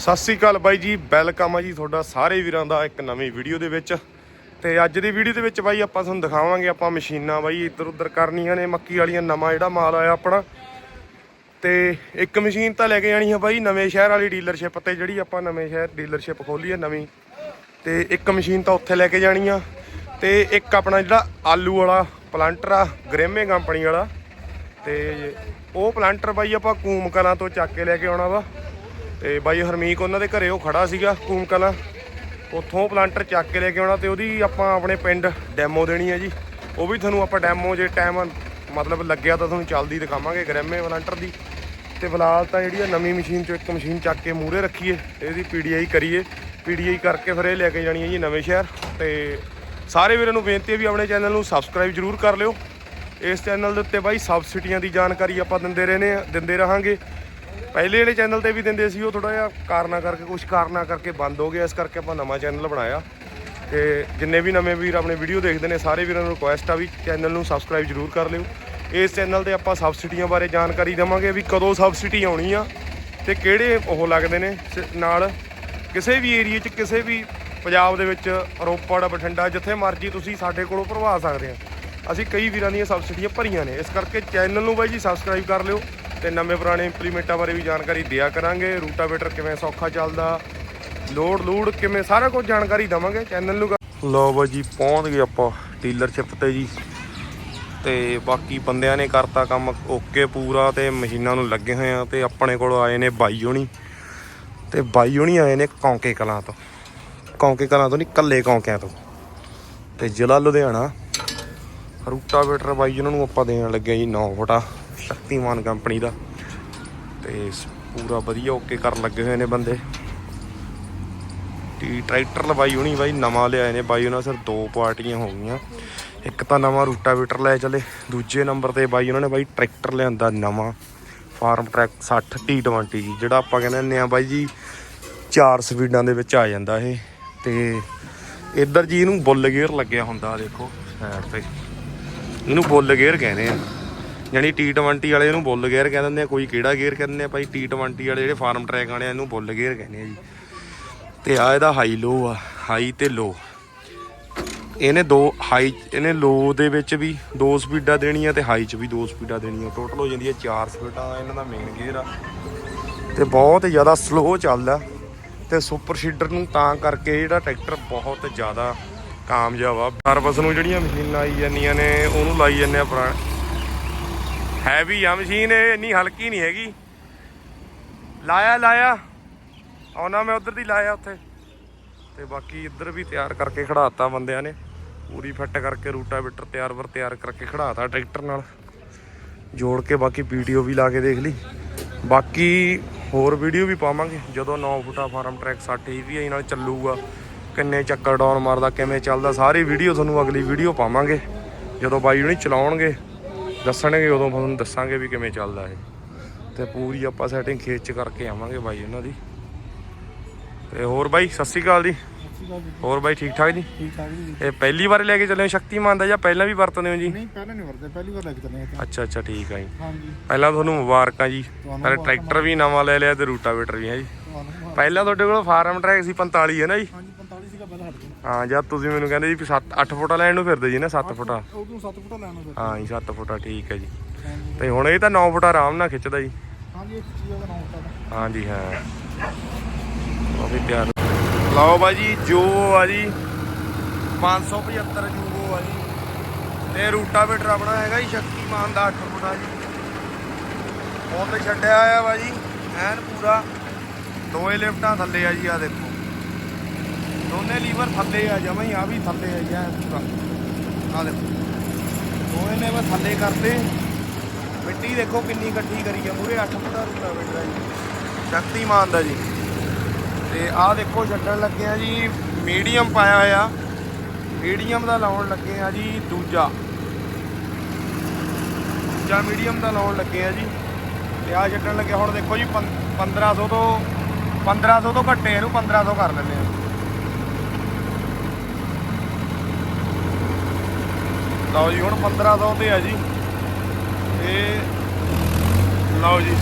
ਸਤਿ ਸ੍ਰੀ ਅਕਾਲ ਬਾਈ ਜੀ, ਵੈਲਕਮ ਆ ਜੀ ਤੁਹਾਡਾ ਸਾਰੇ ਵੀਰਾਂ ਦਾ ਇੱਕ ਨਵੀਂ ਵੀਡੀਓ ਦੇ ਵਿੱਚ। ਤੇ ਅੱਜ ਦੀ ਵੀਡੀਓ ਦੇ ਵਿੱਚ ਬਾਈ ਆਪਾਂ ਤੁਹਾਨੂੰ ਦਿਖਾਵਾਂਗੇ ਆਪਾਂ ਮਸ਼ੀਨਾਂ ਬਾਈ ਇੱਧਰ ਉੱਧਰ ਕਰਨੀਆਂ ਨੇ, ਮੱਕੀ ਵਾਲੀਆਂ, ਨਵਾਂ ਜਿਹੜਾ ਮਾਲ ਆਇਆ ਆਪਣਾ। ਤੇ ਇੱਕ ਮਸ਼ੀਨ ਤਾਂ ਲੈ ਕੇ ਜਾਣੀ ਹੈ ਬਾਈ, ਨਵੇਂ ਸ਼ਹਿਰ ਵਾਲੀ ਡੀਲਰਸ਼ਿਪ ਤੇ ਜਿਹੜੀ ਆਪਾਂ ਨਵੇਂ ਸ਼ਹਿਰ ਡੀਲਰਸ਼ਿਪ ਖੋਲੀ ਹੈ ਨਵੀਂ। ਤੇ ਇੱਕ ਮਸ਼ੀਨ ਤਾਂ ਉੱਥੇ ਲੈ ਕੇ ਜਾਣੀ ਆ। ਤੇ ਇੱਕ ਆਪਣਾ ਜਿਹੜਾ ਆਲੂ ਵਾਲਾ ਪਲਾਂਟਰ ਆ, ਗ੍ਰੇਮੇ ਕੰਪਨੀ ਵਾਲਾ। ਤੇ ਉਹ ਪਲਾਂਟਰ ਬਾਈ ਆਪਾਂ ਕੂਮ ਕਲਾਂ ਤੋਂ ਚੱਕ ਕੇ ਲੈ ਕੇ ਆਉਣਾ ਵਾ। ਤੇ ਬਾਈ ਹਰਮੀਕ ਉਹਨਾਂ ਦੇ ਘਰੇ ਉਹ ਖੜਾ ਸੀਗਾ ਕੂਮ ਕਲਾਂ ਉੱਥੋਂ ਪਲਾਂਟਰ ਚੱਕ ਕੇ ਲੈ ਕੇ ਆਉਣਾ ਤੇ ਉਹਦੀ ਆਪਾਂ ਆਪਣੇ ਪਿੰਡ ਡੈਮੋ ਦੇਣੀ ਹੈ ਜੀ। ਉਹ ਵੀ ਤੁਹਾਨੂੰ ਆਪਾਂ ਡੈਮੋ ਜੇ ਟਾਈਮ ਮਤਲਬ ਲੱਗਿਆ ਤਾਂ ਤੁਹਾਨੂੰ ਚੱਲਦੀ ਦਿਖਾਵਾਂਗੇ ਗ੍ਰੈਮੇ ਪਲਾਂਟਰ ਦੀ। ਤੇ ਫਿਲਹਾਲ ਤਾਂ ਜਿਹੜੀ ਆ ਨਵੀਂ ਮਸ਼ੀਨ ਚੋਂ ਇੱਕ ਮਸ਼ੀਨ ਚੱਕ ਕੇ ਮੂਹਰੇ ਰੱਖੀਏ ਇਹਦੀ ਪੀਡੀਆਈ ਕਰੀਏ। ਪੀਡੀਆਈ ਕਰਕੇ ਫਿਰ ਇਹ ਲੈ ਕੇ ਜਾਣੀ ਹੈ ਜੀ ਨਵੇਂ ਸ਼ਹਿਰ। ਤੇ ਸਾਰੇ ਵੀਰਾਂ ਨੂੰ ਬੇਨਤੀ ਹੈ ਵੀ ਆਪਣੇ ਚੈਨਲ ਨੂੰ ਸਬਸਕ੍ਰਾਈਬ ਜਰੂਰ ਕਰ ਲਿਓ। ਇਸ ਚੈਨਲ ਦੇ ਉੱਤੇ ਬਾਈ ਸਬਸਿਡੀਆਂ ਦੀ ਜਾਣਕਾਰੀ ਆਪਾਂ ਦਿੰਦੇ ਰਹਿੰਦੇ ਆ ਦਿੰਦੇ ਰਹਾਂਗੇ। ਪਹਿਲੇ ਜਿਹੜੇ ਚੈਨਲ ਤੇ ਵੀ ਦਿੰਦੇ ਸੀ, ਉਹ ਥੋੜਾ ਜਿਹਾ ਕਾਰਨਾ ਕਰਕੇ ਕੁਝ ਕਾਰਨਾ ਕਰਕੇ ਬੰਦ ਹੋ ਗਿਆ, ਇਸ ਕਰਕੇ ਆਪਾਂ ਨਵਾਂ ਚੈਨਲ ਬਣਾਇਆ। ਤੇ ਜਿੰਨੇ ਵੀ ਨਵੇਂ ਵੀਰ ਆਪਣੇ ਵੀਡੀਓ ਦੇਖਦੇ ਨੇ, ਸਾਰੇ ਵੀਰਾਂ ਨੂੰ ਰਿਕੁਐਸਟ ਆ ਵੀ ਚੈਨਲ ਨੂੰ ਸਬਸਕ੍ਰਾਈਬ ਜਰੂਰ ਕਰ ਲਿਓ। ਇਸ ਚੈਨਲ ਤੇ ਆਪਾਂ ਸਬਸਿਡੀਆਂ ਬਾਰੇ ਜਾਣਕਾਰੀ ਦੇਵਾਂਗੇ ਵੀ ਕਦੋਂ ਸਬਸਿਡੀ ਆਉਣੀ ਆ ਤੇ ਕਿਹੜੇ ਉਹ ਲੱਗਦੇ ਨੇ। ਸ- ਨਾਲ ਕਿਸੇ ਵੀ ਏਰੀਆ 'ਚ, ਕਿਸੇ ਵੀ ਪੰਜਾਬ ਦੇ ਵਿੱਚ ਰੋਪੜ, ਬਠਿੰਡਾ, ਜਿੱਥੇ ਮਰਜ਼ੀ ਤੁਸੀਂ ਸਾਡੇ ਕੋਲੋਂ ਭਰਵਾ ਸਕਦੇ ਆ। ਅਸੀਂ ਕਈ ਵੀਰਾਂ ਦੀਆਂ ਸਬਸਿਡੀਆਂ ਭਰੀਆਂ ਨੇ, ਇਸ ਕਰਕੇ ਚੈਨਲ ਨੂੰ ਬਾਈ ਜੀ ਸਬਸਕ੍ਰਾਈਬ ਕਰ ਲਿਓ। ਤੇ ਨਵੇਂ ਪੁਰਾਣੇ ਇੰਪਲੀਮੈਂਟਾਂ ਬਾਰੇ ਵੀ ਜਾਣਕਾਰੀ ਦਿਆ ਕਰਾਂਗੇ। ਰੂਟਾਵੇਟਰ ਕਿਵੇਂ ਸੌਖਾ ਚੱਲਦਾ, ਲੋਡ ਲੂਡ ਕਿਵੇਂ ਸਾਰਾ ਕੁਝ ਜਾਣਕਾਰੀ ਦਵਾਂਗੇ। ਚੈਨਲ ਨੂੰ ਲਓ ਬਾਈ ਜੀ, ਪਹੁੰਚ ਗਏ ਆਪਾਂ ਡੀਲਰਸ਼ਿਪ ਤੇ ਜੀ। ਤੇ ਬਾਕੀ ਬੰਦਿਆਂ ਨੇ ਕਰਤਾ ਕੰਮ ਓਕੇ ਪੂਰਾ ਤੇ ਮਸ਼ੀਨਾਂ ਨੂੰ ਲੱਗੇ ਹੋਏ ਆ ਤੇ ਆਪਣੇ ਕੋਲ ਆਏ ਨੇ ਬਾਈ ਹੋਣੀ। ਤੇ ਬਾਈ ਹੋਣੀ ਆਏ ਨੇ ਕੌਂਕੇ ਕਲਾਂ ਤੋਂ। ਕੌਂਕੇ ਕਲਾਂ ਤੋਂ ਨਹੀਂ, ਕੱਲੇ ਕੌਂਕਿਆਂ ਤੋਂ। ਤੇ ਜ਼ਿਲ੍ਹਾ ਲੁਧਿਆਣਾ। ਰੂਟਾਵੇਟਰ ਬਾਈ ਉਹਨਾਂ ਨੂੰ ਆਪਾਂ ਦੇਣ ਲੱਗੇ ਜੀ 9 ਫੁੱਟਾ। ਸ਼ਕਤੀਮਾਨ ਕੰਪਨੀ ਦਾ। ਤੇ ਪੂਰਾ ਵਧੀਆ ਓਕੇ ਕਰਨ ਲੱਗੇ ਹੋਏ ਨੇ ਬੰਦੇ। ਟੀ ਟਰੈਕਟਰ ਲਵਾਈ ਹੋਣੀ ਬਾਈ, ਨਵਾਂ ਲਿਆਏ ਨੇ ਬਾਈ, ਉਹਨਾਂ ਸਿਰ ਦੋ ਪਾਰਟੀਆਂ ਹੋ ਗਈਆਂ। ਇੱਕ ਤਾਂ ਨਵਾਂ ਰੂਟਾਵੇਟਰ ਲੈ ਚਲੇ, ਦੂਜੇ ਨੰਬਰ ਤੇ ਬਾਈ ਉਹਨਾਂ ਨੇ ਬਾਈ ਟਰੈਕਟਰ ਲਿਆਂਦਾ ਨਵਾਂ। ਫਾਰਮ ਟਰੈਕ 60 T20 ਜੀ ਜਿਹੜਾ ਆਪਾਂ ਕਹਿੰਦੇ ਹੁੰਦੇ ਆ ਬਾਈ ਜੀ, ਚਾਰ ਸਪੀਡਾਂ ਦੇ ਵਿੱਚ ਆ ਜਾਂਦਾ ਇਹ। ਤੇ ਇੱਧਰ ਜੀ ਇਹਨੂੰ ਬੁੱਲ ਗੇਅਰ ਲੱਗਿਆ ਹੁੰਦਾ ਦੇਖੋ ਸਾਈਡ ਤੇ। ਇਹਨੂੰ ਬੁੱਲ ਗੇਅਰ ਕਹਿੰਦੇ ਆ। ਯਾਨੀ T20 ਵਾਲੇ ਇਹਨੂੰ ਬੁੱਲ ਗੇਅਰ ਕਹਿ ਦਿੰਦੇ ਆ, ਕੋਈ ਕਿਹੜਾ ਗੇਅਰ ਕਹਿੰਦੇ ਆ ਭਾਈ? T20 ਵਾਲੇ ਜਿਹੜੇ ਫਾਰਮ ਟਰੈਕ ਵਾਲੇ ਇਹਨੂੰ ਬੁੱਲ ਗੇਅਰ ਕਹਿੰਦੇ ਆ ਜੀ। ਤੇ ਆ ਇਹਦਾ ਹਾਈ ਲੋ ਆ ਹਾਈ ਤੇ ਲੋ ਇਹਨੇ ਦੋ ਹਾਈ ਇਹਨੇ ਲੋ ਦੇ ਵਿੱਚ ਵੀ ਦੋ ਸਪੀਡਾਂ ਦੇਣੀਆਂ ਤੇ ਹਾਈ 'ਚ ਵੀ ਦੋ ਸਪੀਡਾਂ ਦੇਣੀਆਂ। ਟੋਟਲ ਹੋ ਜਾਂਦੀ ਹੈ ਚਾਰ ਸਪੀਡਾਂ ਇਹਨਾਂ ਦਾ ਮੇਨ ਗੇਅਰ ਆ। ਤੇ ਬਹੁਤ ਜ਼ਿਆਦਾ ਸਲੋ ਚੱਲਦਾ। ਤੇ ਸੁਪਰ ਸੀਡਰ ਨੂੰ ਤਾਂ ਕਰਕੇ ਜਿਹੜਾ ਟਰੈਕਟਰ ਬਹੁਤ ਜ਼ਿਆਦਾ ਕਾਮਯਾਬ ਆ। ਸਰਵਿਸ ਨੂੰ ਜਿਹੜੀਆਂ ਮਸ਼ੀਨਾਂ ਆਈ ਜਾਂਦੀਆਂ ਨੇ, ਉਹਨੂੰ ਲਾਈ ਜਾਂਦੇ ਆ ਪੁਰਾਣ ਹੈਵੀ ਆ ਮਸ਼ੀਨ ਇਹ ਇੰਨੀ ਹਲਕੀ ਨਹੀਂ ਹੈਗੀ। ਲਾਇਆ ਲਾਇਆ। ਆਉਣਾ ਮੈਂ ਉਧਰ ਦੀ ਲਾਇਆ ਉੱਥੇ। ਤੇ ਬਾਕੀ ਇੱਧਰ ਵੀ ਤਿਆਰ ਕਰਕੇ ਖੜਾਤਾ ਬੰਦਿਆਂ ਨੇ। ਪੂਰੀ ਫਿੱਟ ਕਰਕੇ ਰੂਟਾ ਰੂਟਾਵੇਟਰ ਤਿਆਰ ਵਰ ਤਿਆਰ ਕਰਕੇ ਖੜਾਤਾ ਟਰੈਕਟਰ ਨਾਲ। ਜੋੜ ਕੇ ਬਾਕੀ ਵੀਡੀਓ ਵੀ ਲਾ ਕੇ ਦੇਖ ਲਈ। ਬਾਕੀ ਹੋਰ ਵੀਡੀਓ ਵੀ ਪਾਵਾਂਗੇ। ਜਦੋਂ 9 ਫੁੱਟਾ ਫਾਰਮ ਟਰੈਕ 60 ਈਵੀ ਨਾਲ ਚੱਲੂਗਾ। ਕਿੰਨੇ ਚੱਕਰ ਡਾਊਨ ਮਾਰਦਾ, ਕਿਵੇਂ ਚੱਲਦਾ, ਸਾਰੀ ਵੀਡੀਓ ਤੁਹਾਨੂੰ ਅਗਲੀ ਵੀਡੀਓ ਪਾਵਾਂਗੇ। ਜਦੋਂ ਬਾਈ ਹੁਣੀ ਚਲਾਉਣਗੇ। ਦੱਸਣਗੇ ਉਦੋਂ ਤੁਹਾਨੂੰ ਦੱਸਾਂਗੇ ਵੀ ਕਿਵੇਂ ਚੱਲਦਾ ਇਹ। ਤੇ ਪੂਰੀ ਆਪਾਂ ਸੈਟਿੰਗ ਖੇਚ ਕਰਕੇ ਆਵਾਂਗੇ ਬਾਈ ਉਹਨਾਂ ਦੀ। ਤੇ ਹੋਰ ਬਾਈ ਸਤਿ ਸ਼੍ਰੀ ਅਕਾਲ ਜੀ। ਹੋਰ ਬਾਈ ਠੀਕ ਠਾਕ ਜੀ? ਠੀਕ ਠਾਕ ਜੀ। ਇਹ ਪਹਿਲੀ ਵਾਰ ਲੈ ਕੇ ਚੱਲੇ ਹੋ ਸ਼ਕਤੀਮਾਨ ਦਾ ਜਾਂ ਪਹਿਲਾਂ ਵੀ ਵਰਤਦੇ ਹੋ ਜੀ? ਨਹੀਂ ਪਹਿਲਾਂ ਨਹੀਂ ਵਰਤੇ ਪਹਿਲੀ ਵਾਰ ਲੈ ਕੇ ਚੱਲੇ ਹਾਂ ਅੱਛਾ ਅੱਛਾ ਠੀਕ ਆ ਜੀ। ਹਾਂਜੀ। ਪਹਿਲਾਂ ਤੁਹਾਨੂੰ ਮੁਬਾਰਕਾਂ ਜੀ। ਪਹਿਲਾਂ ਟਰੈਕਟਰ ਵੀ ਨਵਾਂ ਲੈ ਲਿਆ ਤੇ ਰੂਟਾਵੇਟਰ ਵੀ ਹੈ ਜੀ। ਪਹਿਲਾਂ ਤੁਹਾਡੇ ਕੋਲ ਫਾਰਮ ਟਰੈਕ ਸੀ 45 ਹੈ ਨਾ ਜੀ ਹਾਂਜੀ 45 ਸੀਗਾ ਪਹਿਲਾਂ ਹਟ ਗਿਆ ਹਾਂ ਜਦ ਤੁਸੀਂ ਮੈਨੂੰ ਕਹਿੰਦੇ ਜੀ ਵੀ 7 8 ਫੁੱਟਾ ਲੈਣ ਨੂੰ ਫਿਰਦੇ ਜੀ ਨਾ 7 ਫੁੱਟਾ। ਉਦੋਂ 7 ਫੁੱਟ ਲੈਣਾ ਹਾਂ ਜੀ 7 ਫੁੱਟਾ ਠੀਕ ਹੈ ਜੀ। ਤੇ ਹੁਣ ਇਹ ਤਾਂ 9 ਫੁੱਟਾ ਆਰਾਮ ਨਾਲ ਖਿੱਚਦਾ ਜੀ। ਚੀਜ਼ ਦਾ। ਹਾਂ ਜੀ ਹਾਂ। ਉਹ ਵੀ ਤਿਆਰ ਲਓ ਬਾਜੀ ਜੋ ਆ ਜੀ 575 ਜੂਗੋ ਆ ਜੀ। ਤੇ ਰੂਟਾਵੇਟਰ ਆਪਣਾ ਹੈਗਾ ਜੀ ਸ਼ਕਤੀਮਾਨ ਦਾ 8 ਫੁੱਟਾ ਜੀ। ਉਹ ਤੇ ਛੱਡਿਆ ਹੋਇਆ ਵਾ ਜੀ ਐਨ ਪੂਰਾ। ਦੋਏ ਲਿਫਟਾਂ ਥੱਲੇ ਆ ਜੀ ਆ ਦੇਖੋ। ਦੋਨੇ ਲੀਵਰ ਥੱਲੇ ਆ, ਜਮਾਂ ਹੀ ਆ ਵੀ ਥੱਲੇ ਆ, ਜੀ ਐਨ ਪੂਰਾ। ਆ ਦੇਖੋ। ਦੋਏ ਨੇ ਬਸ ਥੱਲੇ ਕਰਤੇ। ਮਿੱਟੀ ਦੇਖੋ ਕਿੰਨੀ ਇਕੱਠੀ ਕਰੀ ਆ ਮੂਰੇ 8 ਫੁੱਟਾ ਰੂਟਾਵੇਟਰ ਆ ਜੀ। ਸ਼ਕਤੀਮਾਨ ਦਾ ਜੀ। ਤੇ ਆਹ ਦੇਖੋ, ਛੱਡਣ ਲੱਗੇ ਆ ਜੀ, ਮੀਡੀਅਮ ਪਾਇਆ ਹੋਇਆ। ਮੀਡੀਅਮ ਦਾ ਲਾਉਣ ਲੱਗੇ ਆ ਜੀ, ਦੂਜਾ। ਦੂਜਾ ਮੀਡੀਅਮ ਦਾ ਲਾਉਣ ਲੱਗੇ ਆ ਜੀ। ਤੇ ਆਹ ਛੱਡਣ ਲੱਗੇ, ਹੁਣ ਦੇਖੋ ਜੀ ਪੰ- 1500 ਤੋਂ 1500 ਤੋਂ ਘੱਟੇ ਇਹਨੂੰ 1500 ਕਰ ਲੈਂਦੇ ਆ। ਲਓ ਜੀ, ਹੁਣ 1500 ਤੇ ਆ ਜੀ। ਤੇ ਲਓ ਜੀ।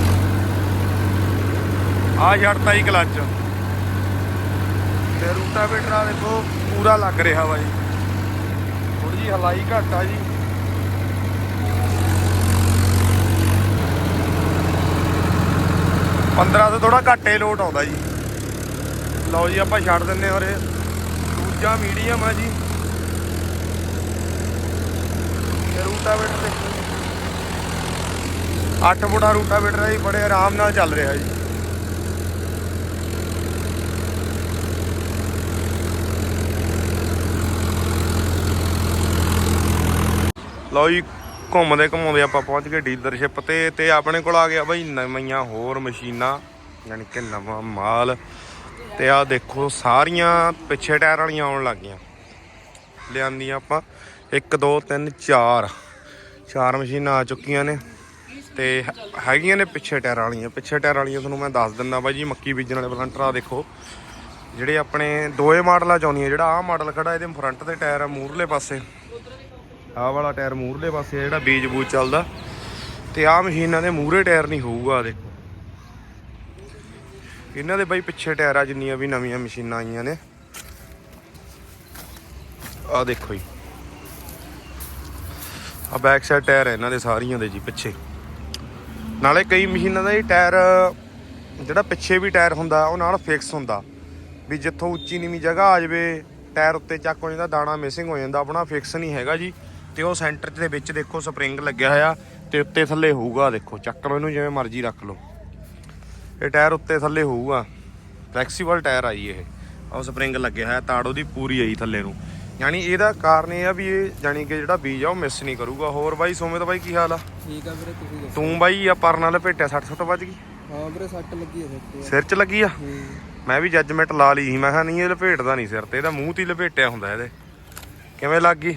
ਆ ਛੱਡਤਾ ਜੀ ਕਲੱਚ ਤੇ ਰੂਟਾਵੇਟਰ ਆ ਦੇਖੋ, ਪੂਰਾ ਲੱਗ ਰਿਹਾ ਵਾ ਜੀ। ਥੋੜੀ ਜੀ ਹਲਾਈ ਘੱਟ ਆ ਜੀ। ਪੰਦਰਾਂ ਤੋਂ ਥੋੜਾ ਘੱਟ ਹੀ ਲੋਟ ਆਉਂਦਾ ਜੀ। ਲਓ ਜੀ, ਆਪਾਂ ਛੱਡ ਦਿੰਨੇ ਹੋਰੇ ਦੂਜਾ ਮੀਡੀਅਮ ਆ ਜੀ ਤੇ ਰੂਟਾਵੇਟਰ ਦੇਖੋ 8 ਫੁੱਟਾ ਰੂਟਾਵੇਟਰ ਹੈ ਜੀ ਬੜੇ ਆਰਾਮ ਨਾਲ ਚੱਲ ਰਿਹਾ ਜੀ। ਲਓ ਜੀ, ਘੁੰਮਦੇ ਘੁੰਮਾਉਂਦੇ ਆਪਾਂ ਪਹੁੰਚ ਗਏ ਡੀਲਰਸ਼ਿਪ ਤੇ ਤੇ ਆਪਣੇ ਕੋਲ ਆ ਗਿਆ ਬਈ ਨਵੀਆਂ ਹੋਰ ਮਸ਼ੀਨਾਂ, ਯਾਨੀ ਕਿ ਨਵਾਂ ਮਾਲ। ਤੇ ਆ ਦੇਖੋ, ਸਾਰੀਆਂ ਪਿੱਛੇ ਟਾਇਰ ਵਾਲੀਆਂ ਆਉਣ ਲੱਗ ਗਈਆਂ। ਲਿਆਂਦੀਆਂ ਆਪਾਂ। 1 2 3 4 ਚਾਰ ਮਸ਼ੀਨਾਂ ਆ ਚੁੱਕੀਆਂ ਨੇ ਤੇ ਹੈਗੀਆਂ ਨੇ ਪਿੱਛੇ ਟਾਇਰ ਵਾਲੀਆਂ। ਪਿੱਛੇ ਟਾਇਰ ਵਾਲੀਆਂ ਤੁਹਾਨੂੰ ਮੈਂ ਦੱਸ ਦਿੰਦਾ ਬਾਈ ਜੀ, ਮੱਕੀ ਬੀਜਣ ਵਾਲੇ ਪਲੰਟਰ ਆ ਦੇਖੋ। ਜਿਹੜੇ ਆਪਣੇ ਦੋਏ ਮਾਡਲਾਂ ਚ ਆਉਂਦੀਆਂ, ਜਿਹੜਾ ਆਹ ਮਾਡਲ ਖੜਾ, ਇਹਦੇ ਫਰੰਟ ਤੇ ਟਾਇਰ ਆ ਮੂਹਰਲੇ ਪਾਸੇ। ਆਹ ਵਾਲਾ ਟਾਇਰ ਮੂਹਰਲੇ ਪਾਸੇ ਜਿਹੜਾ ਬੀਜ ਬੂਜ ਚੱਲਦਾ। ਤੇ ਆਹ ਮਸ਼ੀਨਾਂ ਦੇ ਮੂਹਰੇ ਟਾਇਰ ਨਹੀਂ ਹੋਊਗਾ ਦੇਖੋ। ਇਹਨਾਂ ਦੇ ਬਾਈ ਪਿੱਛੇ ਟਾਇਰ ਆ ਜਿੰਨੀਆਂ ਵੀ ਨਵੀਆਂ ਮਸ਼ੀਨਾਂ ਆਈਆਂ ਨੇ। ਆਹ ਦੇਖੋ ਜੀ। ਆ ਬੈਕ ਸਾਈਡ ਟਾਇਰ ਹੈ ਇਹਨਾਂ ਦੇ ਸਾਰੀਆਂ ਦੇ ਜੀ, ਪਿੱਛੇ। ਨਾਲੇ ਕਈ ਮਸ਼ੀਨਾਂ ਦਾ ਇਹ ਟਾਇਰ ਜਿਹੜਾ ਪਿੱਛੇ ਵੀ ਟਾਇਰ ਹੁੰਦਾ, ਉਹ ਨਾਲ ਫਿਕਸ ਹੁੰਦਾ। ਵੀ ਜਿੱਥੋਂ ਉੱਚੀ ਨੀਵੀਂ ਜਗ੍ਹਾ ਆ ਜਾਵੇ ਟਾਇਰ ਉੱਤੇ ਚੱਕ ਹੋ ਜਾਂਦਾ, ਦਾਣਾ ਮਿਸਿੰਗ ਹੋ ਜਾਂਦਾ, ਆਪਣਾ ਫਿਕਸ ਨਹੀਂ ਹੈਗਾ ਜੀ। ਤੇ ਉਹ ਸੈਂਟਰ ਦੇ ਵਿੱਚ ਦੇਖੋ ਸਪਰਿੰਗ ਲੱਗਿਆ ਹੋਇਆ, ਤੇ ਉੱਤੇ ਥੱਲੇ ਹੋਊਗਾ ਦੇਖੋ, ਚੱਕ ਲਓ ਇਹਨੂੰ ਜਿਵੇਂ ਮਰਜ਼ੀ ਰੱਖ ਲਓ। ਇਹ ਟਾਇਰ ਉੱਤੇ ਥੱਲੇ ਹੋਊਗਾ। ਫਲੈਕਸੀਬਲ ਟਾਇਰ ਆ ਜੀ ਇਹ। ਉਹ ਸਪਰਿੰਗ ਲੱਗਿਆ ਹੋਇਆ ਤਾੜ ਉਹਦੀ ਪੂਰੀ ਆਈ ਥੱਲੇ ਨੂੰ। ਯਾਨੀ ਇਹਦਾ ਕਾਰਨ ਇਹ ਆ ਵੀ ਇਹ ਜਾਨੀ ਕਿ ਜਿਹੜਾ ਬੀਜ ਆ ਉਹ ਮਿਸ ਨਹੀਂ ਕਰੂਗਾ। ਹੋਰ ਬਾਈ ਸੋਮੇ ਤਾਂ ਬਾਈ ਕੀ ਹਾਲ ਆ? ਠੀਕ ਆ ਵੀਰੇ ਤੁਸੀਂ ਦੱਸੋ? ਤੂੰ ਬਾਈ ਆ ਪਰ ਨਾਲ ਲਪੇਟਿਆ 60 60 ਵੱਜ ਗਈ? ਹਾਂ ਵੀਰੇ ਸੱਟ ਲੱਗੀ ਹੈ ਸਿਰ ਸਿਰ 'ਚ ਲੱਗੀ ਆ? ਮੈਂ ਵੀ ਜੱਜਮੈਂਟ ਲਾ ਲਈ ਸੀ ਮੈਂ ਕਿਹਾ ਨਹੀਂ ਇਹ ਲਪੇਟਦਾ ਨਹੀਂ ਸਿਰ ਤੇ ਇਹਦਾ ਮੂੰਹ ਤੇ ਹੀ ਲਪੇਟਿਆ ਹੁੰਦਾ ਇਹਦੇ। ਕਿਵੇਂ ਲੱਗ ਗਈ?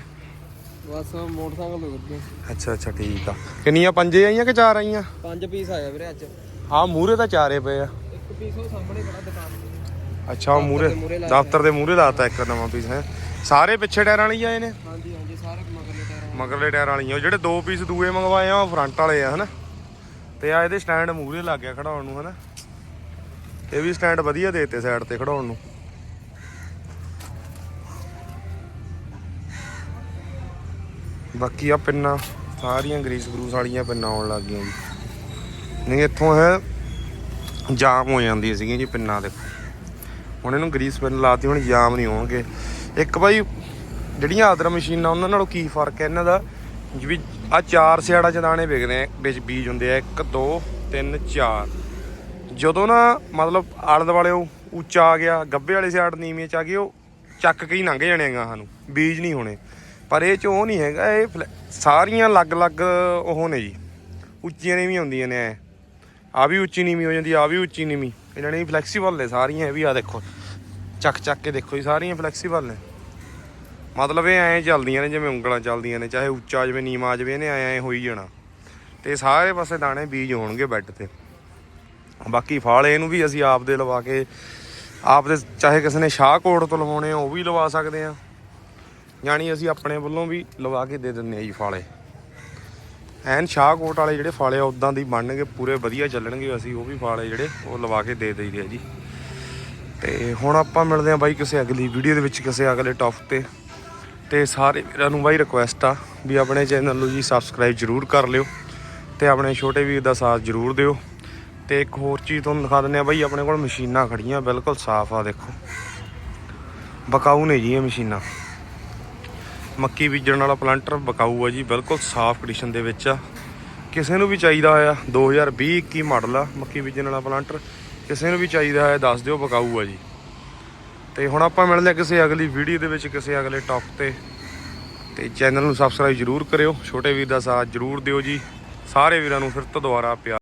ਬਸ ਮੋਟਰਸਾਈਕਲ ਤੋਂ ਵੱਜੇ ਅੱਛਾ ਅੱਛਾ ਠੀਕ ਆ। ਕਿੰਨੀਆਂ ਪੰਜੇ ਆਈਆਂ ਕਿ ਚਾਰ ਆਈਆਂ? ਪੰਜ ਪੀਸ ਆਇਆ ਵੀਰੇ ਅੱਜ। ਹਾਂ ਮੂਰੇ ਤਾਂ ਚਾਰੇ ਪਏ ਆ। ਇੱਕ ਪੀਸ ਉਹ ਸਾਹਮਣੇ ਖੜਾ ਦੁਕਾਨ ਅੱਛਾ ਉਹ ਮੂਰੇ ਦਫ਼ਤਰ ਦੇ ਮੂਰੇ ਲਾਤਾ ਇੱਕ ਨਵਾਂ ਪੀਸ ਹੈ? ਸਾਰੇ ਪਿੱਛੇ ਟਾਇਰਾਂ ਵਾਲੀ ਆਏ ਨੇ? ਹਾਂਜੀ ਹਾਂਜੀ ਸਾਰੇ ਮਗਰਲੇ ਟਾਇਰ ਮਗਰਲੇ ਟਾਇਰਾਂ ਵਾਲੀਆਂ। ਉਹ ਜਿਹੜੇ ਦੋ ਪੀਸ ਦੂਏ ਮੰਗਵਾਏ ਆ ਉਹ ਫਰੰਟ ਵਾਲੇ ਆ ਹਨਾ? ਤੇ ਆ ਇਹਦੇ ਸਟੈਂਡ ਮੂਰੇ ਲੱਗ ਗਿਆ ਖੜਾਉਣ ਨੂੰ ਹਨਾ? ਇਹ ਵੀ ਸਟੈਂਡ ਵਧੀਆ ਦੇਤੇ ਸਾਈਡ ਤੇ ਖੜਾਉਣ ਨੂੰ। ਬਾਕੀ ਆ ਪਿੰਨਾਂ ਸਾਰੀਆਂ ਗਰੀਸ ਗਰੂਸ ਵਾਲੀਆਂ ਪਿੰਨਾਂ ਆਉਣ ਲੱਗ ਗਈਆਂ ਜੀ। ਨਹੀਂ ਇੱਥੋਂ ਹੈ ਜਾਮ ਹੋ ਜਾਂਦੀ ਸੀਗੀਆਂ ਜੀ ਪਿੰਨਾਂ ਦੇਖੋ ਹੁਣ ਇਹਨੂੰ ਗਰੀਸ ਪਿੰਨ ਲਾਤੀ ਹੁਣ ਜਾਮ ਨਹੀਂ ਹੋਣਗੇ। ਇੱਕ ਬਾਈ, ਜਿਹੜੀਆਂ ਆਦਰ ਮਸ਼ੀਨਾਂ, ਉਹਨਾਂ ਨਾਲੋਂ ਕੀ ਫ਼ਰਕ ਹੈ? ਇਹਨਾਂ ਦਾ ਵੀ ਆ ਚਾਰ ਸਿਆੜਾ ਚ ਦਾਣੇ ਵਿਕਦੇ ਆ, ਵਿੱਚ ਬੀਜ ਹੁੰਦੇ ਆ 1 2 3 4 ਜਦੋਂ ਨਾ ਮਤਲਬ ਆਲੇ ਦੁਆਲੇ ਉਹ ਉੱਚਾ ਆ ਗਿਆ, ਗੱਬੇ ਵਾਲੇ ਸਿਆੜ ਨੀਵੇਂ ਚ ਆ ਗਏ, ਉਹ ਚੱਕ ਕੇ ਹੀ ਲੰਘ ਜਾਣੇ ਗਾ ਸਾਨੂੰ, ਬੀਜ ਨਹੀਂ ਹੋਣੇ। ਪਰ ਇਹ ਚ ਉਹ ਨਹੀਂ ਹੈਗਾ, ਇਹ ਫਲੈ- ਸਾਰੀਆਂ ਅਲੱਗ-ਅਲੱਗ ਉਹ ਨੇ ਜੀ, ਉੱਚੀਆਂ ਨੇ ਵੀ ਹੁੰਦੀਆਂ ਨੇ ਐ। ਆ ਵੀ ਉੱਚੀ ਨੀਵੀਂ ਹੋ ਜਾਂਦੀ, ਆ ਵੀ ਉੱਚੀ ਨੀਵੀਂ ਇਹਨਾਂ ਨੇ ਫਲੈਕਸੀਬਲ ਨੇ ਸਾਰੀਆਂ, ਇਹ ਵੀ ਆ ਦੇਖੋ। ਚੱਕ ਚੱਕ ਕੇ ਦੇਖੋ ਜੀ, ਸਾਰੀਆਂ ਫਲੈਕਸੀਬਲ ਨੇ। ਮਤਲਬ ਇਹ ਐਂ ਚੱਲਦੀਆਂ ਨੇ ਜਿਵੇਂ ਉਂਗਲਾਂ ਚੱਲਦੀਆਂ ਨੇ, ਚਾਹੇ ਉੱਚਾ ਜਿਵੇਂ ਨੀਵਾਂ ਜਿਵੇਂ ਇਹਨੇ ਐਂ ਐਂ ਹੋਈ ਜਾਣਾ। ਤੇ ਸਾਰੇ ਪਾਸੇ ਦਾਣੇ ਬੀਜ ਹੋਣਗੇ ਬੈੱਡ ਤੇ। ਬਾਕੀ ਫਲ ਇਹਨੂੰ ਵੀ ਅਸੀਂ ਆਪ ਦੇ ਲਵਾ ਕੇ ਆਪ ਦੇ ਚਾਹੇ ਕਿਸੇ ਨੇ ਸ਼ਾਹਕੋਟ ਤੋਂ ਲਵਾਉਣੇ ਆ, ਉਹ ਵੀ ਲਵਾ ਸਕਦੇ ਆ। ਯਾਨੀ ਅਸੀਂ ਆਪਣੇ ਵੱਲੋਂ ਵੀ ਲਵਾ ਕੇ ਦੇ ਦਿੰਦੇ ਆ ਜੀ ਫਾਲੇ ਐਨ ਸ਼ਾਹਕੋਟ ਵਾਲੇ ਜਿਹੜੇ ਫਾਲੇ ਆ ਉਦਾਂ ਦੀ ਬਣਨਗੇ, ਪੂਰੇ ਵਧੀਆ ਚੱਲਣਗੇ, ਅਸੀਂ ਉਹ ਵੀ ਫਾਲੇ ਜਿਹੜੇ ਉਹ ਲਵਾ ਕੇ ਦੇ ਦਈਦੇ ਆ ਜੀ। ਤੇ ਹੁਣ ਆਪਾਂ ਮਿਲਦੇ ਆ ਬਾਈ ਕਿਸੇ ਅਗਲੀ ਵੀਡੀਓ ਦੇ ਵਿੱਚ, ਕਿਸੇ ਅਗਲੇ ਟੌਪਿਕ ਤੇ। ਤੇ ਸਾਰੇ ਵੀਰਾਂ ਨੂੰ ਬਾਈ ਰਿਕੁਐਸਟ ਆ ਵੀ ਆਪਣੇ ਚੈਨਲ ਨੂੰ ਜੀ ਸਬਸਕ੍ਰਾਈਬ ਜਰੂਰ ਕਰ ਲਿਓ ਤੇ ਆਪਣੇ ਛੋਟੇ ਵੀਰ ਦਾ ਸਾਥ ਜਰੂਰ ਦਿਓ। ਤੇ ਇੱਕ ਹੋਰ ਚੀਜ਼ ਤੁਹਾਨੂੰ ਦਿਖਾ ਦਿੰਦੇ ਆ ਬਾਈ, ਆਪਣੇ ਕੋਲ ਮਸ਼ੀਨਾਂ ਖੜੀਆਂ, ਬਿਲਕੁਲ ਸਾਫ਼ ਆ ਦੇਖੋ। ਬਕਾਊ ਨੇ ਜੀ ਇਹ ਮਸ਼ੀਨਾਂ। ਮੱਕੀ ਬੀਜਣ ਵਾਲਾ ਪਲਾਂਟਰ ਬਕਾਊ ਆ ਜੀ, ਬਿਲਕੁਲ ਸਾਫ਼ ਕੰਡੀਸ਼ਨ ਦੇ ਵਿੱਚ ਆ। ਕਿਸੇ ਨੂੰ ਵੀ ਚਾਹੀਦਾ ਆ 2020 21 ਮਾਡਲ ਆ ਮੱਕੀ ਬੀਜਣ ਵਾਲਾ ਪਲਾਂਟਰ ਕਿਸੇ ਨੂੰ ਵੀ ਚਾਹੀਦਾ ਹੈ, ਦੱਸ ਦਿਓ, ਬਕਾਊ ਆ ਜੀ। ਤੇ ਹੁਣ ਆਪਾਂ ਮਿਲਦੇ ਹਾਂ ਕਿਸੇ ਅਗਲੀ ਵੀਡੀਓ ਦੇ ਵਿੱਚ, ਕਿਸੇ ਅਗਲੇ ਟੌਪਿਕ ਤੇ। ਤੇ ਚੈਨਲ ਨੂੰ ਸਬਸਕ੍ਰਾਈਬ ਜਰੂਰ ਕਰਿਓ। ਛੋਟੇ ਵੀਰ ਦਾ ਸਾਥ ਜਰੂਰ ਦਿਓ ਜੀ। ਸਾਰੇ ਵੀਰਾਂ ਨੂੰ ਫਿਰ ਤੋਂ ਦੁਬਾਰਾ ਪਿਆਰ